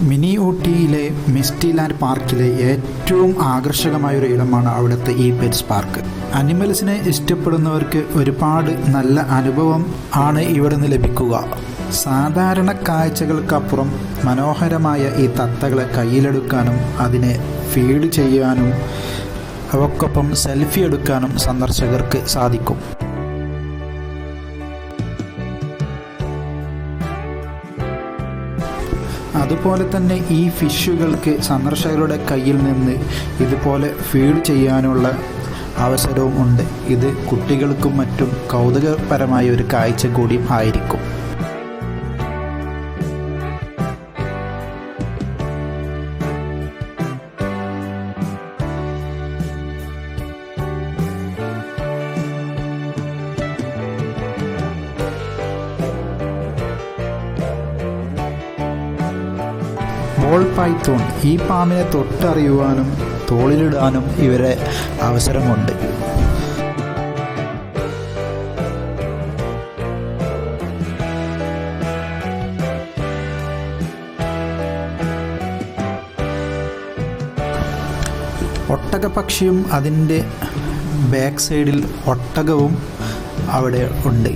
Mini ഊട്ടിയിലെ misty land പാർക്കിലെ ഏറ്റവും ആകർഷകമായ ഒരു ഇടമാണ് അവിടുത്തെ ഈ പെറ്റ്സ് പാർക്ക്. അനിമൽസിനെ ഇഷ്ടപ്പെടുന്നവർക്ക് ഒരുപാട് നല്ല അനുഭവം ആണ് ഇവിടെ നിന്ന് ലഭിക്കുക. സാധാരണ കാഴ്ചകൾക്കപ്പുറം മനോഹരമായ ഈ തത്തകളെ കയ്യിലെടുക്കാനും അതിനെ ഫീഡ് ചെയ്യാനും അവക്കൊപ്പം സെൽഫി എടുക്കാനും സന്ദർശകർക്ക് സാധിക്കും. അതുപോലെ തന്നെ ഈ ഫിഷുകൾക്ക് സന്ദർശകരുടെ കയ്യിൽ നിന്ന് ഇതുപോലെ ഫീഡ് ചെയ്യാനുള്ള അവസരവും ഉണ്ട്. ഇത് കുട്ടികൾക്കും മറ്റും കൗതുകപരമായ ഒരു കാഴ്ച കൂടിയും ആയിരിക്കും. ബോൾ പൈത്തോൺ ഈ പാമ്പിനെ തൊട്ടറിയുവാനും തോളിലിടാനും ഇവരെ അവസരമുണ്ട്. ഒട്ടകപക്ഷിയും അതിന്റെ ബാക്ക് സൈഡിൽ ഒട്ടകവും അവിടെ ഉണ്ട്